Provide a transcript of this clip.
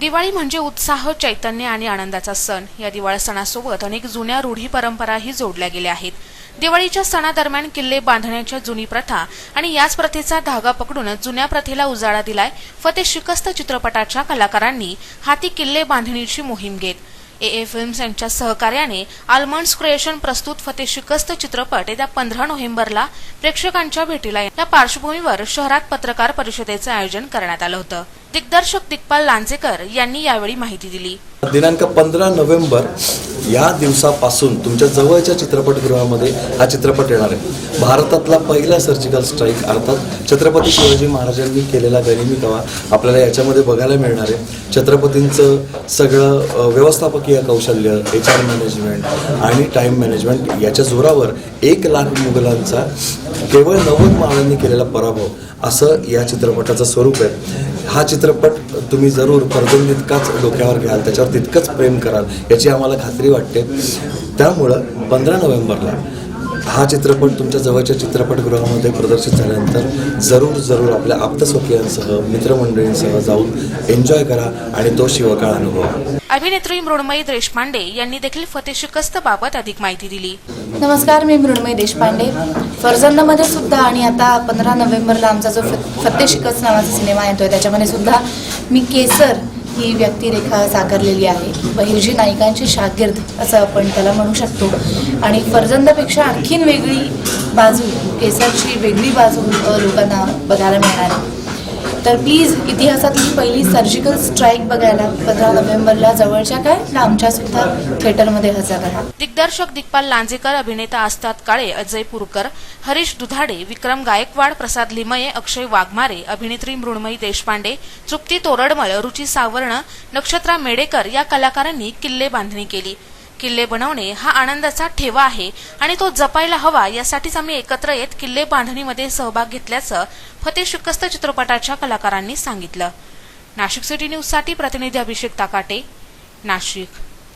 दिवाळी म्हणजे उत्साह चैतन्य आणि आनंदाचा सण. या दिवाळी सणासोबत अनेक जुन्या रूढी परंपराही जोडल्या गेल्या आहेत. दिवाळीच्या सणादरम्यान किल्ले बांधण्याच्या जुनी प्रथा आणि याच प्रथेचा धागा पकडून जुन्या प्रथेला उजाळा दिलाय फते शिकस्त चित्रपटाच्या कलाकारांनी हाती किल्ले बांधणीची मोहीम घेत. ए ए फिल्म्स यांच्या सहकार्याने आल्मंड्स क्रिएशन प्रस्तुत फते शिकस्त चित्रपट येत्या पंधरा नोव्हेंबरला प्रेक्षकांच्या भेटीला या पार्श्वभूमीवर शहरात पत्रकार परिषदेचं आयोजन करण्यात आलं होतं. दिग्दर्शक दिग्पाल लांजेकर यांनी यावेळी माहिती दिली. दिनांक पंधरा नोव्हेंबर या दिवसापासून तुमच्या जवळच्या चित्रपटगृहामध्ये हा चित्रपट येणार आहे. भारतातला पहिला सर्जिकल स्ट्राईक अर्थात छत्रपती शिवाजी महाराजांनी केलेला गरिमी कवा आपल्याला याच्यामध्ये बघायला मिळणार आहे. छत्रपतींचं सगळं व्यवस्थापकीय कौशल्य एच आर मॅनेजमेंट आणि टाईम मॅनेजमेंट याच्या जोरावर एक लाख मुघलांचा केवळ नव्वद माळांनी केलेला पराभव असं या चित्रपटाचं स्वरूप आहे. हा चित्रपट तुम्ही जरूर परदोन डोक्यावर घ्याल त्याच्यावर तितकंच प्रेम कराल याची आम्हाला खात्री वाटते. त्यामुळं पंधरा नोव्हेंबरला हा चित्रपट तुमच्या जवळच्या चित्रपटगृहामध्ये प्रदर्शित झाल्यानंतर जरूर जरूर आपल्या आप्तस्वकीयांसह मित्रमंडळींसह जाऊन एन्जॉय करा आणि तो शिवकाळ अनुभवा. अभिनेत्री मृण्मयी देशपांडे यांनी देखील फते शिकस्त बाबत अधिक माहिती दिली. नमस्कार मी मृण्मयी देशपांडे. फरजंदमध्ये सुद्धा आणि आता पंधरा नोव्हेंबरला आमचा जो फ- फत्ते शिकस्त नावाचा सिनेमा येतोय त्याच्यामध्ये सुद्धा मी केसर ही व्यक्तिरेखा साकारलेली आहे. बहिर्जी नायिकांची शागिर्द असं आपण त्याला म्हणू शकतो. आणि फरजंदापेक्षा आणखीन वेगळी बाजू केसरची वेगळी बाजू लोकांना बघायला मिळणार आहे. तर प्लीज इतिहासातली पहिली सर्जिकल स्ट्राईक बघायला पंधरा नोव्हेंबरला जवळच्या काय? लांबच्या सुद्धा थिएटरमध्ये हजर राहा. दिग्दर्शक दिग्पाल लांजेकर अभिनेता आस्ताद काळे अजय पुरकर हरीश दुधाडे विक्रम गायकवाड प्रसाद लिमये अक्षय वाघमारे अभिनेत्री मृण्मयी देशपांडे तृप्ती तोरडमळ रुची सावर्ण नक्षत्रा मेडेकर या कलाकारांनी किल्ले बांधणी केली. किल्ले बनवणे हा आनंदाचा ठेवा आहे आणि तो जपायला हवा यासाठीच आम्ही एकत्र येत किल्ले बांधणीमध्ये सहभाग घेतल्याचं फते शिकस्त चित्रपटाच्या कलाकारांनी सांगितलं. नाशिक सिटी न्यूजसाठी प्रतिनिधी अभिषेक ताकाटे नाशिक.